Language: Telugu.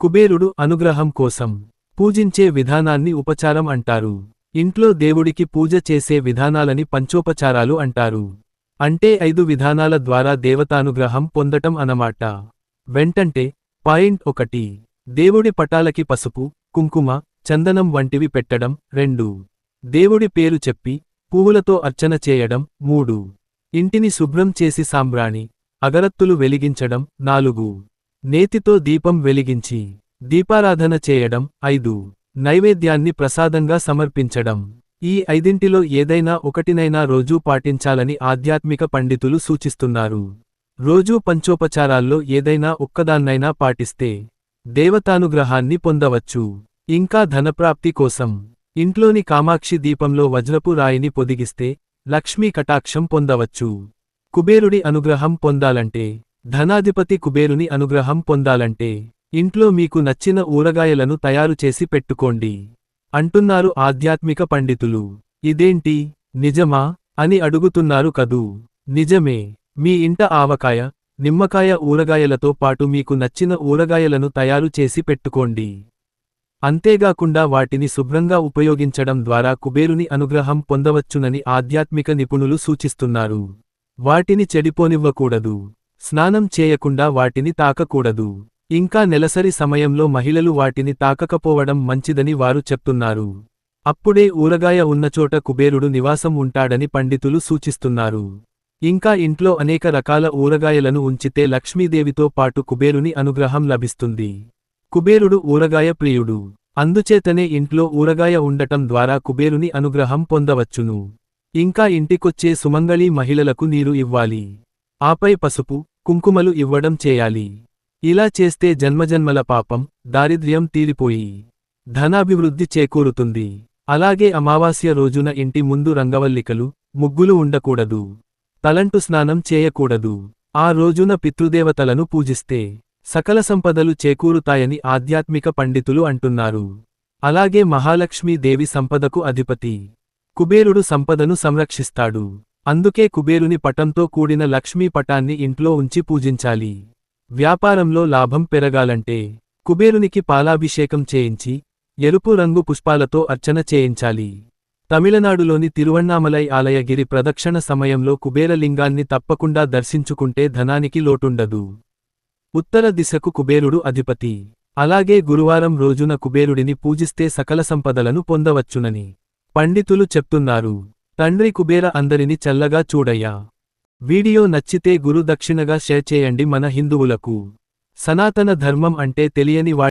కుబేరుడు అనుగ్రహం కోసం పూజించే విధానాన్ని ఉపచారం అంటారు. ఇంట్లో దేవుడికి పూజ చేసే విధానాలని పంచోపచారాలు అంటారు. అంటే ఐదు విధానాల ద్వారా దేవతానుగ్రహం పొందటం అనమాట వెంటంటే పాయింట్ ఒకటి. దేవుడి పటాలకి పసుపు కుంకుమ చందనం వంటివి పెట్టడం. రెండు. దేవుడి పేరు చెప్పి పువ్వులతో అర్చన చేయడం. మూడు. ఇంటిని శుభ్రం చేసి సాంబ్రాణి అగరత్తులు వెలిగించడం. నాలుగు. నేతితో దీపం వెలిగించి దీపారాధన చేయడం. ఐదు. నైవేద్యాన్ని ప్రసాదంగా సమర్పించడం. ఈ ఐదింటిలో ఏదైనా ఒకటినైనా రోజూ పాటించాలని ఆధ్యాత్మిక పండితులు సూచిస్తున్నారు. రోజూ పంచోపచారాల్లో ఏదైనా ఒక్కదాన్నైనా పాటిస్తే దేవతానుగ్రహాన్ని పొందవచ్చు. ఇంకా ధనప్రాప్తి కోసం ఇంట్లోని కామాక్షి దీపంలో వజ్రపు రాయిని పొదిగిస్తే లక్ష్మీ కటాక్షం పొందవచ్చు. కుబేరుడి అనుగ్రహం పొందాలంటే ధనాధిపతి కుబేరుని అనుగ్రహం పొందాలంటే ఇంట్లో మీకు నచ్చిన ఊరగాయలను తయారు చేసి పెట్టుకోండి. అంటున్నారు ఆధ్యాత్మిక పండితులు. ఇదేంటి? నిజమా? అని అడుగుతున్నారు కదూ. నిజమే. మీ ఇంట ఆవకాయ నిమ్మకాయ ఊరగాయలతో పాటు మీకు నచ్చిన ఊరగాయలను తయారు చేసి పెట్టుకోండి. అంతేగాకుండా వాటిని శుభ్రంగా ఉపయోగించడం ద్వారా కుబేరుని అనుగ్రహం పొందవచ్చునని ఆధ్యాత్మిక నిపుణులు సూచిస్తున్నారు. వాటిని చెడిపోనివ్వకూడదు. స్నానం చేయకుండా వాటిని తాకకూడదు. ఇంకా నెలసరి సమయంలో మహిళలు వాటిని తాకకపోవడం మంచిదని వారు చెప్తున్నారు. అప్పుడే ఊరగాయ ఉన్నచోట కుబేరుడు నివాసం ఉంటాడని పండితులు సూచిస్తున్నారు. ఇంకా ఇంట్లో అనేక రకాల ఊరగాయలను ఉంచితే లక్ష్మీదేవితో పాటు కుబేరుని అనుగ్రహం లభిస్తుంది. కుబేరుడు ఊరగాయ ప్రియుడు. అందుచేతనే ఇంట్లో ఊరగాయ ఉండటం ద్వారా కుబేరుని అనుగ్రహం పొందవచ్చును. ఇంకా ఇంటికొచ్చే సుమంగళీ మహిళలకు నీరు ఇవ్వాలి. ఆపై పసుపు కుంకుమలు ఇవ్వడం చేయాలి. ఇలా చేస్తే జన్మజన్మల పాపం దారిద్ర్యం తీరిపోయి ధనాభివృద్ధి చేకూరుతుంది. అలాగే అమావాస్య రోజున ఇంటి ముందు రంగవల్లికలు ముగ్గులు ఉండకూడదు. తలంటు స్నానం చేయకూడదు. ఆ రోజున పితృదేవతలను పూజిస్తే సకల సంపదలు చేకూరుతాయని ఆధ్యాత్మిక పండితులు అంటున్నారు. అలాగే మహాలక్ష్మీదేవి సంపదకు అధిపతి. కుబేరుడు సంపదను సంరక్షిస్తాడు. అందుకే కుబేరుని పటంతో కూడిన లక్ష్మీ పటాన్ని ఇంట్లో ఉంచి పూజించాలి. వ్యాపారంలో లాభం పెరగాలంటే కుబేరునికి పాలాభిషేకం చేయించి ఎరుపు రంగు పుష్పాలతో అర్చన చేయించాలి. తమిళనాడులోని తిరువణ్ణామలై ఆలయగిరి ప్రదక్షిణ సమయంలో కుబేరలింగాన్ని తప్పకుండా దర్శించుకుంటే ధనానికి లోటుండదు. ఉత్తర దిశకు కుబేరుడు అధిపతి. అలాగే గురువారం రోజున కుబేరుడిని పూజిస్తే సకల సంపదలను పొందవచ్చునని పండితులు చెప్తున్నారు. తండ్రి కుబేర అందరిని చల్లగా చూడయ్యా. వీడియో నచ్చితే గురు దక్షిణగా షేర్ చేయండి మన హిందువులకు. సనాతన ధర్మం అంటే తెలియని వా